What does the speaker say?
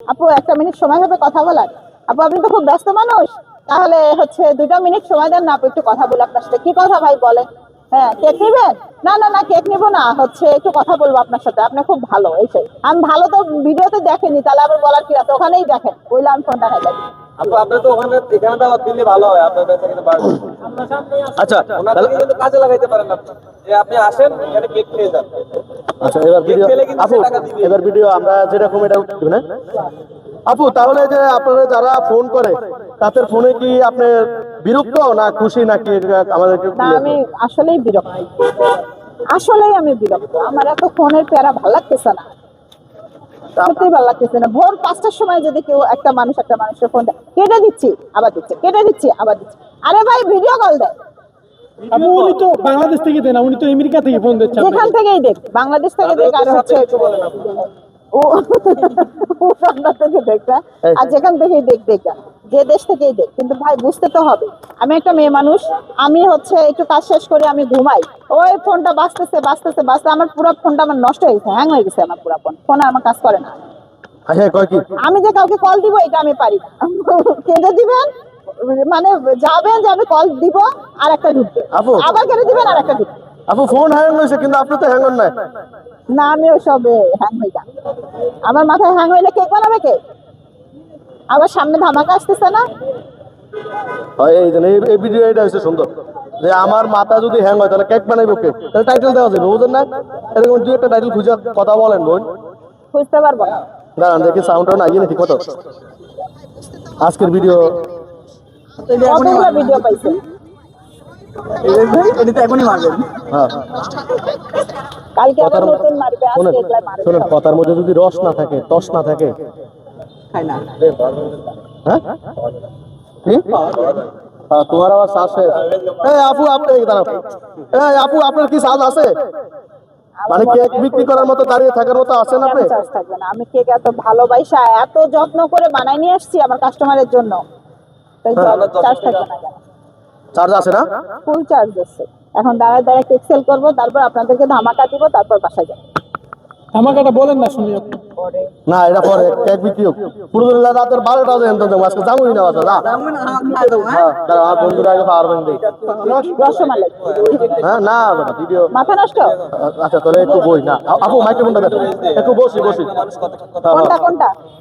আপু একটা মিনিট সময় হবে কথা বলার? আপু আপনি তো খুব ব্যস্ত মানুষ। তাহলে হচ্ছে দুটো মিনিট সময় দেন না আপু একটু কথা বলে আপনার সাথে। কি কথা ভাই বলেন? হ্যাঁ কেক নিবেন? না না না কেক নিবো না। হচ্ছে একটু কথা বলব আপনার সাথে। আপনি খুব ভালো এই সেই। আমি ভালো তো ভিডিওতে দেখেনি তাহলে আবার বলার কি আছে? ওখানেই দেখেন। ওইলে আমি ফোনটা খাই আপু আপনি তো ওখানে এখানে দাওয়াত দিলে ভালো হয়। আপনার বেচা কিন্তু বাড়বে আচ্ছা কিন্তু কাজে লাগাইতে পারেন আপনি। যে আপনি আসেন এখানে কেক খেয়ে যান। আচ্ছা এবার ভিডিও আপু। এবার ভিডিও আমরা যেরকম এটা না? আপু তাহলে যে আপনারা যারা ফোন করে তাদের ফোনে কি আপনি বিরক্ত না খুশি নাকি আমাদেরকে clear আমি। আসলেই বিরক্ত। আসলেই আমি বিরক্ত। আমার এত ফোনের প্যারা ভালো লাগতেছে না। সত্যিই ভালো লাগতেছে না। ভোর পাঁচটার সময় যদি কেউ একটা মানুষ একটা মানুষের ফোন দেয় কেটে দিচ্ছি আবার দিচ্ছে কেটে দিচ্ছি আবার দিচ্ছি। আরে ভাই ভিডিও কল দেয়। আপু উনি তো বাংলাদেশ থেকে দেন উনি তো আমেরিকা থেকে ফোন যেখান থেকেই দেখ বাংলাদেশ থেকে দেখ আর হচ্ছে ও বাংলা থেকে দেখ না? আর যেখান থেকেই দেখ দেখ। যে দেশ থেকেই দেখ। কিন্তু ভাই বুঝতে তো হবে। আমি একটা মেয়ে মানুষ আমি হচ্ছে একটু কাজ শেষ করে আমি ঘুমাই। ওই ফোনটা বাঁচতেছে বাঁচতেছে বাঁচতে আমার পুরো ফোনটা আমার নষ্ট হয়ে গেছে হ্যাং হয়ে গেছে আমার পুরো ফোন। ফোন আমার কাজ করে না। হ্যাঁ কয় কি? আমি যে কাউকে কল দিব এটা আমি পারি না। কেটে দিবেন? মানে যাবেন যে আমি কল দিব আর একটা ঢুকবে। আপু। আবার কেটে দিবেন আর একটা ঢুকবে? আপু ফোন হ্যাং হয়েছে কিন্তু আপনি তো হ্যাং নাই। না আমি ওসব হ্যাং হয়ে যান আমার মাথায় হ্যাং হইলে কেক বানাবে কে? আবার সামনে ধামাকা আসতেছে না? হয় এই জন্য এই- ভিডিও এটা হচ্ছে সুন্দর। যে আমার মাথা যদি হ্যাং হয় তাহলে কেক বানাইবো কে? তাহলে টাইটেল দেওয়া যাবে বুঝলেন না? এরকম দুই একটা টাইটেল খুঁজে কথা বলেন বোন। বুঝতে পারব না। দাঁড়ান দেখি সাউন্ডটা না ইয়ে ঠিক মতো? আজকের ভিডিও কতগুলো ভিডিও পাইছে। হ্যাঁ। কথার কথার মধ্যে যদি রস না থাকে তস না থাকে। হ্যাঁ? কি? হ্যাঁ, তোমার আবার শ্বাস আপু আপু আপনার কি শ্বাস আছে? মানে কেক বিক্রি করার মতো দাঁড়িয়ে থাকার মতো আছেন আপনি? থাকবে না? আমি কেক এত ভালোবাসা এত যত্ন করে বানাই নিয়ে আসছি আমার কাস্টমারের জন্য। চার্জ থাকবে না চার্জ আছে না? ফুল চার্জ আছে। এখন দাঁড়ায় দাঁড়ায় কেক সেল করব তারপর আপনাদেরকে ধামাকা দিব তারপর বাসায় যাব। আমাকে বলেন না শুনি না এটা পরে কেক বিক্রি হোক। পুরো রাতের বারোটা পর্যন্ত যাব আজকে যাবোই না বাসা যা। হ্যাঁ? বন্ধুরা আগে পাওয়ার দেই রসমালাই। হ্যাঁ না বেটা ভিডিও মাথা নষ্ট? আচ্ছা তাহলে একটু বই না। আপু মাইক্রোফোনটা দেখো। একটু বসি বসি। হ্যাঁ, কোনটা হ্যাঁ। কোনটা?